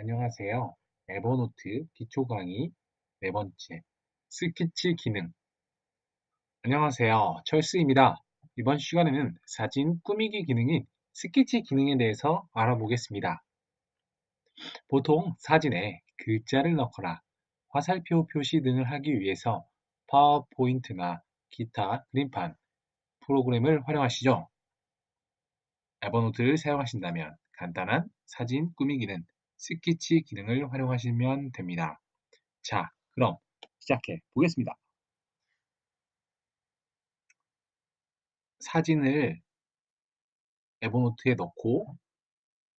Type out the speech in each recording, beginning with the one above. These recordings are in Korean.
안녕하세요. 에버노트 기초 강의 네 번째 스케치 기능 안녕하세요. 철수입니다. 이번 시간에는 사진 꾸미기 기능인 스케치 기능에 대해서 알아보겠습니다. 보통 사진에 글자를 넣거나 화살표 표시 등을 하기 위해서 파워포인트나 기타 그림판 프로그램을 활용하시죠. 에버노트를 사용하신다면 간단한 사진 꾸미기는 스케치 기능을 활용하시면 됩니다. 자, 그럼 시작해 보겠습니다. 사진을 에버노트에 넣고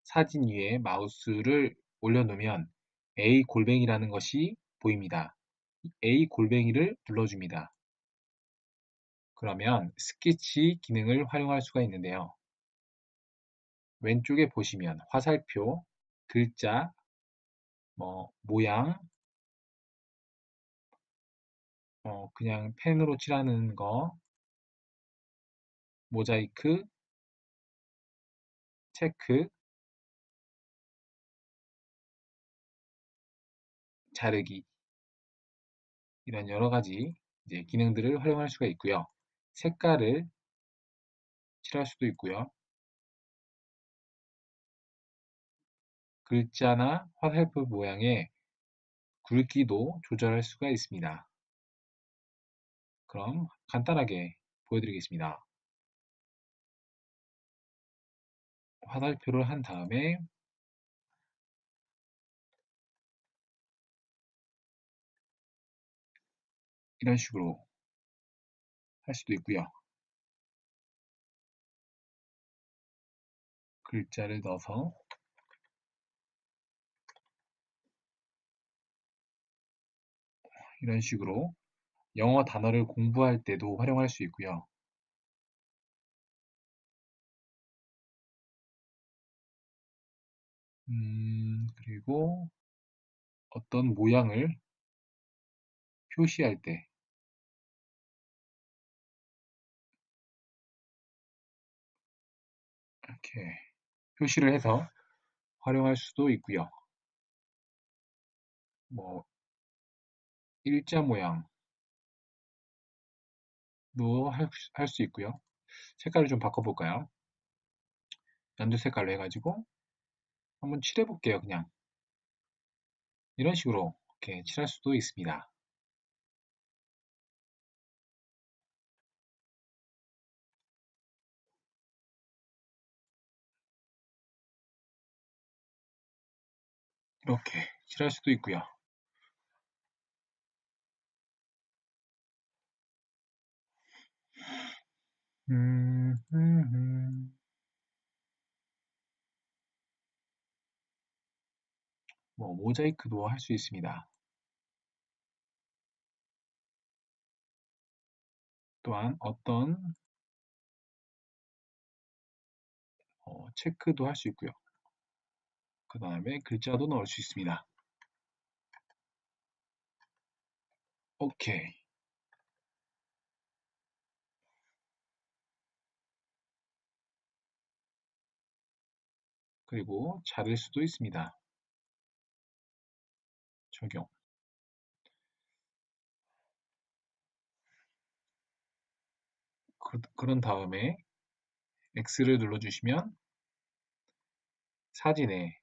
사진 위에 마우스를 올려놓으면 A 골뱅이라는 것이 보입니다. A 골뱅이를 눌러줍니다. 그러면 스케치 기능을 활용할 수가 있는데요. 왼쪽에 보시면 화살표, 글자, 뭐 모양, 어, 그냥 펜으로 칠하는 거, 모자이크, 체크, 자르기 이런 여러 가지 이제 기능들을 활용할 수가 있고요. 색깔을 칠할 수도 있고요. 글자나 화살표 모양의 굵기도 조절할 수가 있습니다. 그럼 간단하게 보여드리겠습니다. 화살표를 한 다음에 이런 식으로 할 수도 있고요. 글자를 넣어서 이런 식으로 영어 단어를 공부할 때도 활용할 수 있고요. 음, 그리고 어떤 모양을 표시할 때 이렇게 표시를 해서 활용할 수도 있고요. 뭐 일자 모양도 할 수 있고요. 색깔을 좀 바꿔볼까요? 연두 색깔로 해가지고 한번 칠해 볼게요. 그냥 이런 식으로 이렇게 칠할 수도 있습니다. 이렇게 칠할 수도 있고요. 음, 음, 음. 뭐 모자이크도 할 수 있습니다. 또한 어떤 어, 체크도 할 수 있고요. 그 다음에 글자도 넣을 수 있습니다. 오케이. 그리고 자를 수도 있습니다. 적용. 그, 그런 다음에 X를 눌러주시면 사진에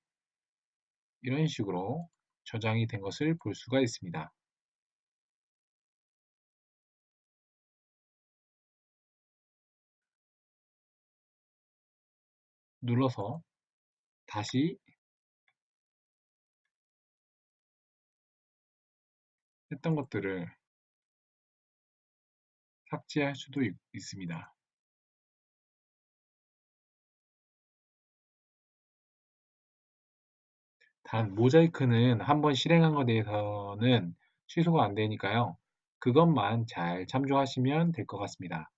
이런 식으로 저장이 된 것을 볼 수가 있습니다. 눌러서 다시 했던 것들을 삭제할 수도 있, 있습니다. 단 모자이크는 한번 실행한 것에 대해서는 취소가 안 되니까요. 그것만 잘 참조하시면 될 것 같습니다.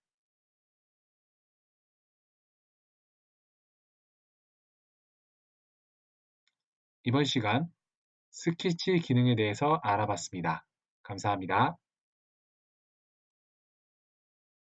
이번 시간 스케치 기능에 대해서 알아봤습니다. 감사합니다.